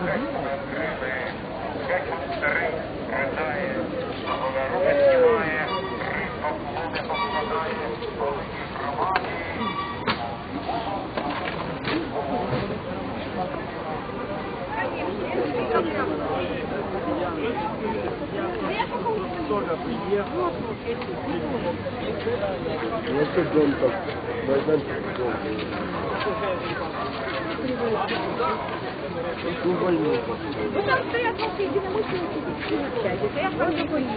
Ну что дом так, майданчик дом. Ну, там стоят ваши единомышленники, общайтесь, а я просто боюсь.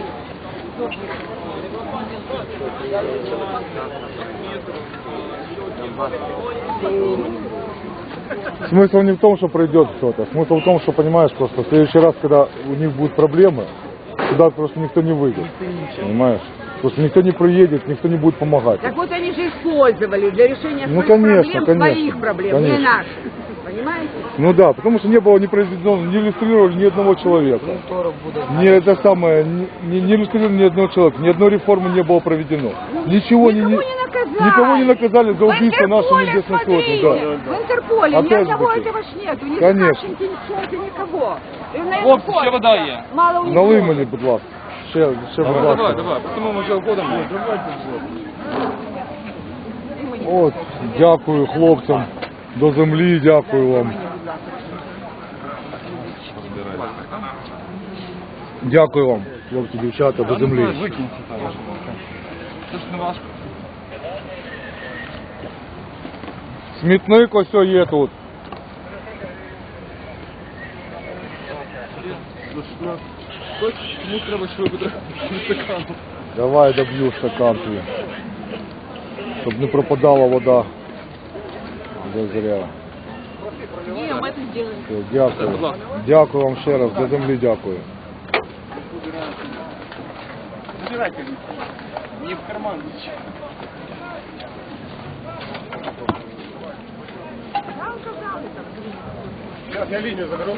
Смысл не в том, что пройдет что-то. Смысл в том, что, понимаешь, просто в следующий раз, когда у них будут проблемы, сюда просто никто не выйдет. Понимаешь? Просто никто не приедет, никто не будет помогать. Так вот они же использовали для решения Ну, своих конечно, проблем конечно, своих проблем, не конечно. наших. Понимаете? Ну да, потому что не было не произведено, не иллюстрировали ни одного человека. Не это самое, не, не, не иллюстрировали ни одного человека, ни одной реформы не было проведено. Ничего не, Никого не, не наказали. никого не наказали за В убийство нашей Интерполе, небесной смотри, сотни. Да. В Интерполе ни Опять одного таки. этого ж нету. Ни Конечно. Сашеньки, ни Пшонки, никого. І в неї Хлопці, форма. ще вода є. Мало у них Налий було. мені, будь ласка. Ще, ще будь Давай, ласка. давай, тому ми вже входимо. От, дякую хлопцям до землі, дякую вам. Дякую вам, хлопці, дівчата, до землі. Викиньте там. Це ж не важко. Смітник ось є тут. Кому треба швидко стакану? Давай доб'ю стакан твій. Щоб не пропадала вода. Де зря. Ні, ми це зробимо. Все, Дякую. Дякую вам ще раз, до землі дякую. Забирайте. Не в карман. Сейчас я линию заберу.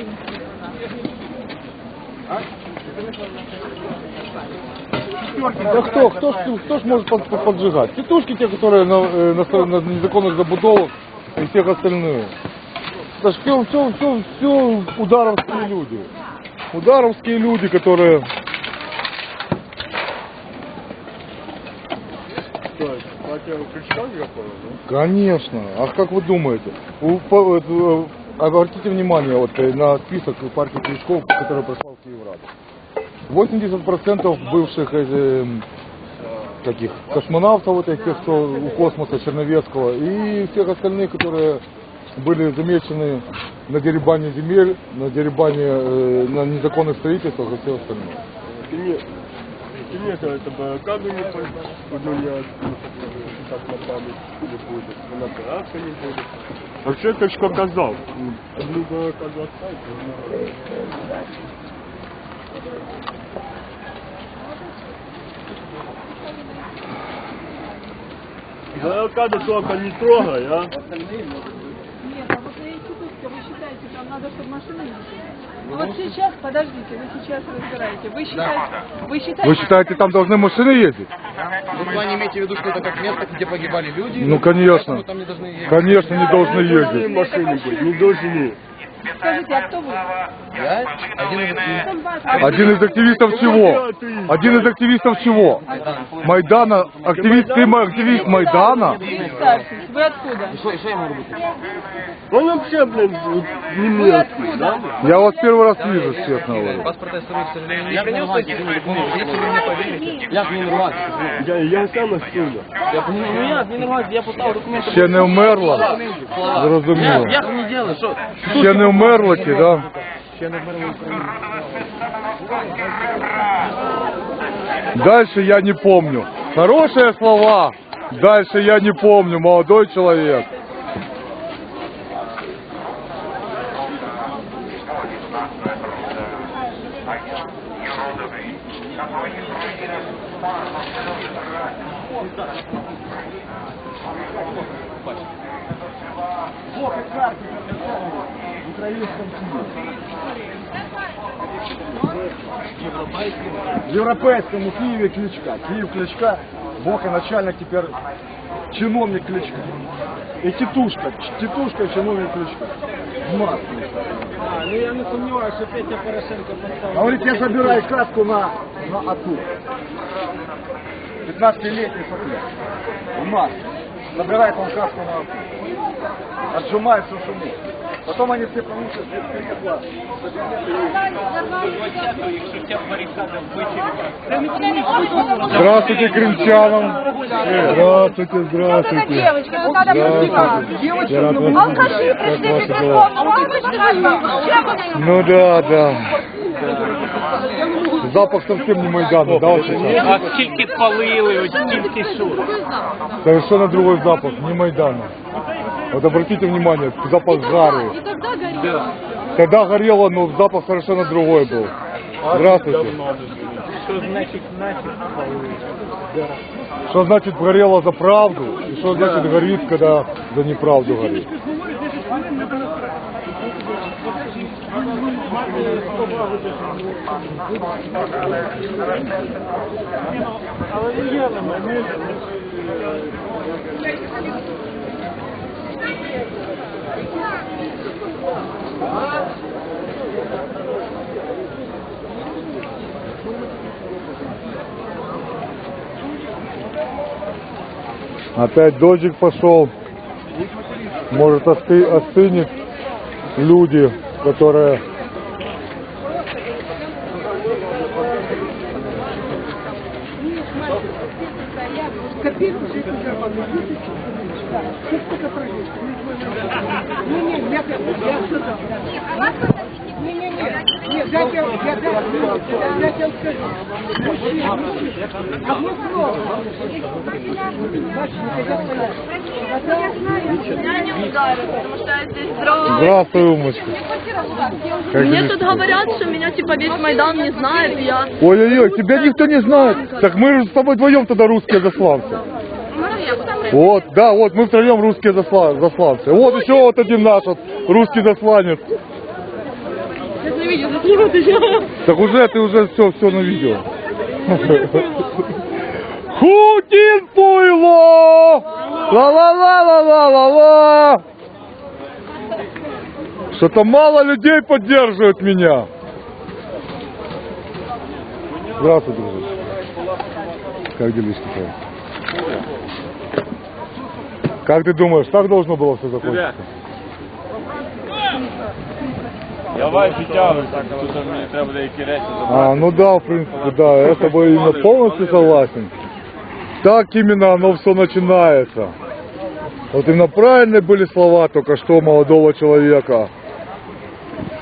Да кто, кто, ж- кто ж может под- под- поджигать? Тетушки те, которые на, э, на, на незаконных забудовах и всех остальные. Это ж все, все, все, все ударовские люди. Ударовские люди, которые... Конечно. А как вы думаете? По- э, обратите внимание вот, э, на список партии Кличков, который прислал Киеврад. 80% бывших э, таких космонавтов, вот этих, тех, кто у космоса Черновецкого, и всех остальных, которые были замечены на деребане земель, на деребане, э, на незаконных строительствах и все остальное. Ты не, ты не это, баррикаду не одну не открыть, так на память не будет, и на операцию не будет. Вообще Крючко казал, одну баррикаду оставить, Баррикады только не трогай, а? Нет, а вот на институтке вы считаете, там надо, чтобы машины ездили? Ну вот сейчас, подождите, вы сейчас разбираете. Вы считаете, вы считаете... Вы считаете, там должны машины ездить? Вы в плане имеете в виду, что это как место, где погибали люди? Ну, конечно. Поэтому там не должны ездить. Конечно, не должны Не ездить. машины быть, не должны. Скажите, а кто вы? Я? Один из... Один из активистов чего? Один из активистов чего? Майдана, активист, ты активист Майдана? Вы откуда? Я? Он вообще, блин, не мелкий, да? Я вас первый раз вижу, честно говоря. Паспорта истории, к сожалению, не принес, если вы мне поверите. Як мені нормально? Я, я сам оттуда. Я ну як, не нормально, я поставив документи. Ще не вмерла? Зрозуміло. Мені делать, що? Ще не вмерла ті, да? Дальше я не помню. Хорошие слова. Дальше я не помню, молодой человек. В Європейському Києві Кличка. Київ Кличка, Бог і начальник тепер чиновник Кличка. и тетушка, ч- тетушка и чиновник Кличко. В маске. Ну я не сумніваюся, що Петя Порошенко поставив. Говорит, я забираю каску на, на АТУ. 15-летний сопляк. В маске. Забирает он каску на АТУ. Отжимает все, что может. Потом они все получат без кресла. Здравствуйте, крымчанам. Здравствуйте, здравствуйте. Девочка, надо Алкаши пришли они? Ну да, да. Запах совсем не Майдана, да? А скільки палили, ось стільки що. Совершенно другой запах, не Майдана. Вот обратите внимание, запах гары. Тогда горело, но запах совершенно другой был. Здравствуйте. Що значить, значить палили? Что значит горело за правду? И что значит горит, когда за неправду горит? Опять дождик пошел. Может осты, остынет люди, которые... Копейку жизни зарабатываю. Да. Ты сколько прожил? Не, не, я, я сказал. Не, не, не. Нет, я тебе, я я тебе скажу. Одно слово. Меня не ударят, потому что я здесь здравая. Здравствуй, умочка. Мне тут говорят, что меня типа весь Майдан не знает, и я... Ой-ой-ой, тебя никто не знает. Так мы же с тобой вдвоем тогда русские засланцы. Вот, да, вот мы втроем русские засла- засланцы. Вот еще вот один наш вот русский засланец. Так уже ты уже все, все на видео. Хутин пуйло! Ла-ла-ла-ла-ла-ла-ла! Что-то мало людей поддерживает меня. Здравствуй, дружище. Как делишки твои? Как ты думаешь, так должно было все закончиться? Давай підтягуй, так, але то мені треба буде які речі А, ну да, в принципе, да, я с тобой именно полностью согласен. Так именно оно все начинается. Вот именно правильные были слова только что молодого человека.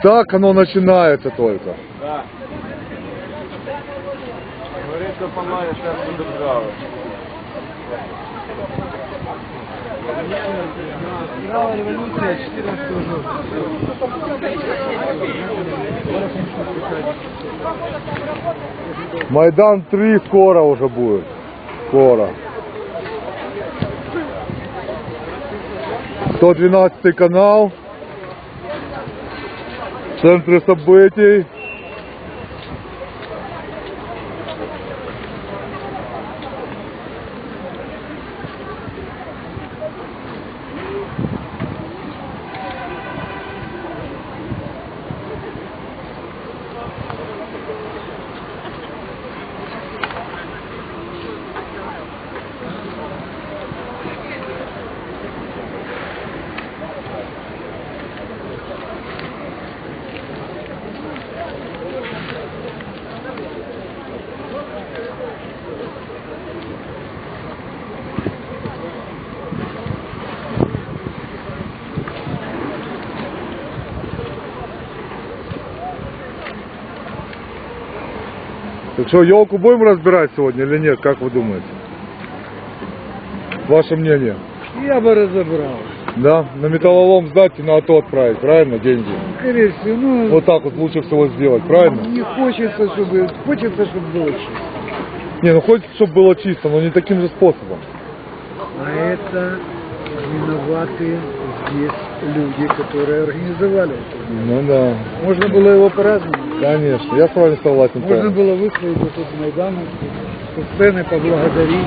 Так оно начинается только. Говорить допомагає серцю держави. Майдан 3 скоро уже будет. Скоро. 112 канал. Центры событий. Так что, елку будем разбирать сегодня или нет, как вы думаете? Ваше мнение? Я бы разобрал. Да? На металлолом сдать и на АТО отправить, правильно, деньги? Скорее всего, ну, Вот так вот лучше всего сделать, правильно? не хочется, чтобы, хочется, чтобы было чисто. Не, ну хочется, чтобы было чисто, но не таким же способом. А это виноваты здесь люди, которые организовали это. Ну да, Можно было его по-разному. конечно, я с вами согласен. Можно было выстроить тут Майдану, со сцены поблагодарить,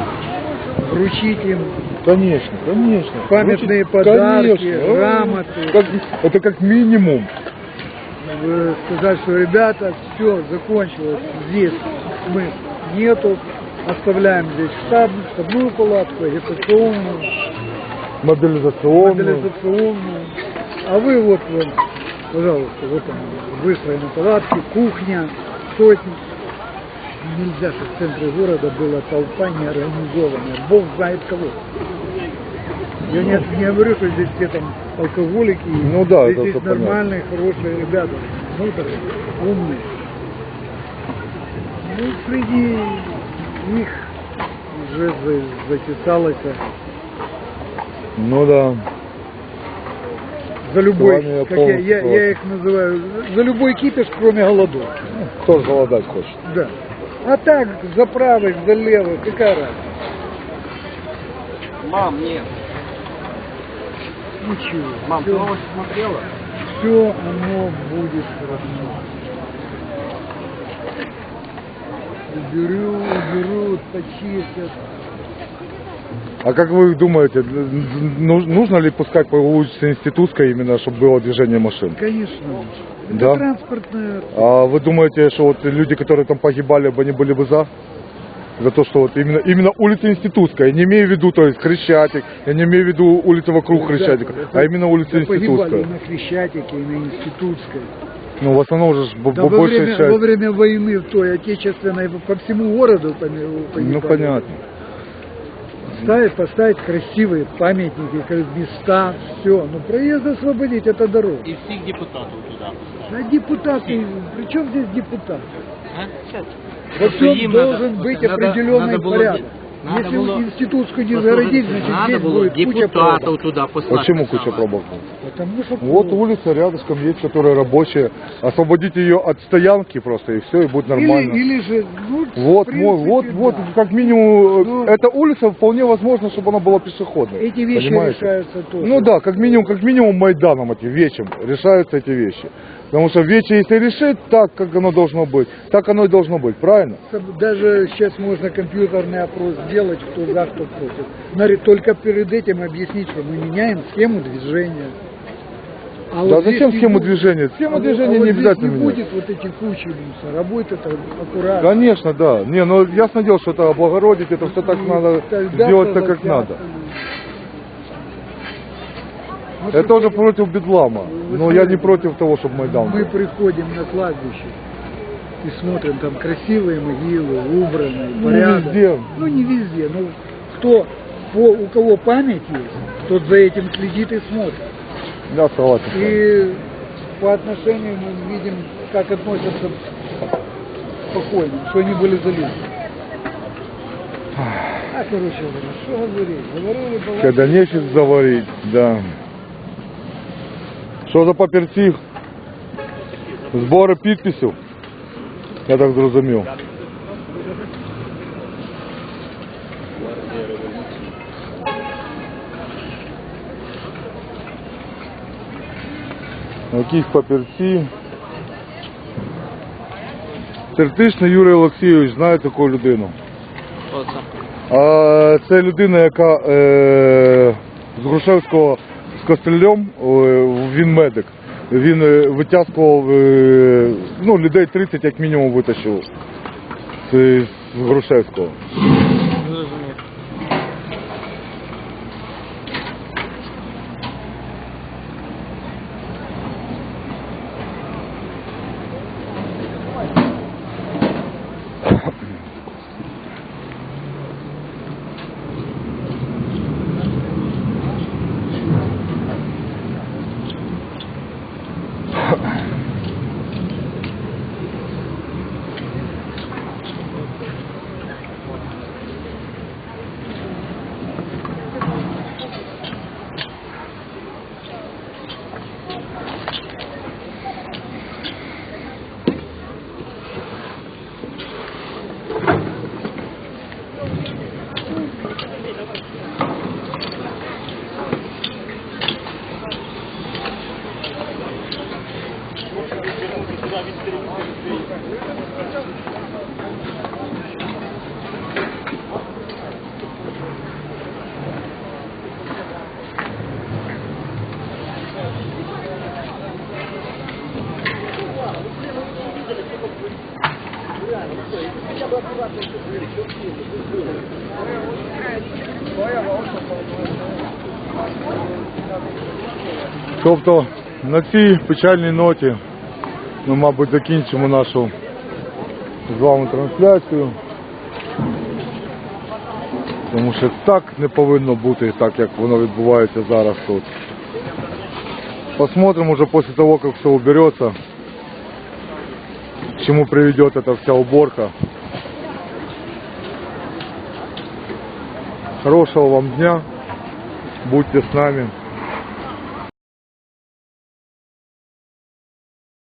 вручить им Конечно, конечно. Памятные Значит, подарки, конечно. грамоты. Как- это как минимум. Сказать, что ребята, все, закончилось. Здесь мы нету. Оставляем здесь штаб, штабную палатку, агитационную, Мобилизационную. мобилизационную. А вы вот, вот, пожалуйста, вот там выстроены палатки, кухня, сотни. Нельзя, чтобы в центре города была толпа неорганизованная. Бог знает кого. Я не, не говорю, что здесь все там алкоголики. Ну да, здесь это всё понятно. нормальные, хорошие ребята, мудрые, умные. Ну, среди них уже за- затесалось Ну да. за любой, как я, я, я их называю, за любой кипиш, кроме голодов. Кто же голодать хочет? Да. А так, за правых, за левых, какая разница? Мам, нет. Ничего. Мам, ты все, новости смотрела? все оно будет хорошо. Уберут, уберут, почистят. А как вы думаете, ну- нужно ли пускать по улице Институтской именно, чтобы было движение машин? Конечно. Это Да? транспортная... А вы думаете, что вот люди, которые там погибали, они были бы за? За то, что вот именно, именно улица Институтская. Я не имею в виду, то есть Хрещатик, я не имею в виду улица вокруг Хрещатика, Ребята, а именно улица да Погибали Институтская. и на Хрещатике, и на Институтской. Ну, в основном уже Да во время, часть. во время войны в той отечественной по всему городу поми- погибали. Ну, понятно. Ставить, поставить красивые памятники, как места, все. Ну, проезд освободить, это дорога. И всех депутатов туда. А депутаты, при чем здесь депутаты? А? Во всем должен надо- быть надо- определенный надо было порядок. де- надо Если было- институтскую не загородить, значит надо здесь было будет куча депутатов пробок. туда послать. Почему сначала. куча пробок? Потому что Вот улица рядышком есть, которая рабочая. Освободить ее от стоянки просто, и все, и будет нормально. Или, или же, ну, Вот, вот, принципе, вот, да. как минимум, Ну. э, эта улица вполне возможно, чтобы она была пешеходной. Эти вещи понимаете? решаются тоже. Ну да, как минимум, как минимум Майданом этим вечем решаются эти вещи. Потому что вече, если решить так, как оно должно быть, так оно и должно быть, правильно? Даже сейчас можно компьютерный опрос сделать, кто за, кто против. Надо только перед этим объяснить, что мы меняем схему движения. А да вот зачем не схему будет- движения? Схема а движения а не вот здесь обязательно не менять. будет вот эти кучи мусора, будет это аккуратно. Конечно, да. Не, ну ясно дело, что это облагородить, это все так И надо сделать так, как надо. люди. Мы тоже приходим- против бедлама, Вы но я не против того, чтобы Майдан Мы был. приходим на кладбище и смотрим, там красивые могилы, убранные, Ну, порядок. везде. Ну, не везде. Ну, кто, по, у кого память есть, тот за этим следит и смотрит. Я согласен. И по отношению мы видим, как относятся к покойным, что они были за люди. А, короче говоря, что говорить? Говорили. Когда нефть заварить, да. Що за папірці? Збори підписів? Я так зрозумів. Якісь папірці. Тертичний Юрій Олексійович, знає таку людину? А це людина, яка е, з Грушевського Костелем, е, він медик. Він е, витягував е, ну, людей 30 як мінімум витащив з, Грушевського. Тобто на цій печальній ноті ми, мабуть, закінчимо нашу з вами трансляцію. Тому що так не повинно бути, так як воно відбувається зараз тут. Посмотрим уже после того, как все уберется, к чему приведет эта вся уборка. Хорошего вам дня. Будьте с нами.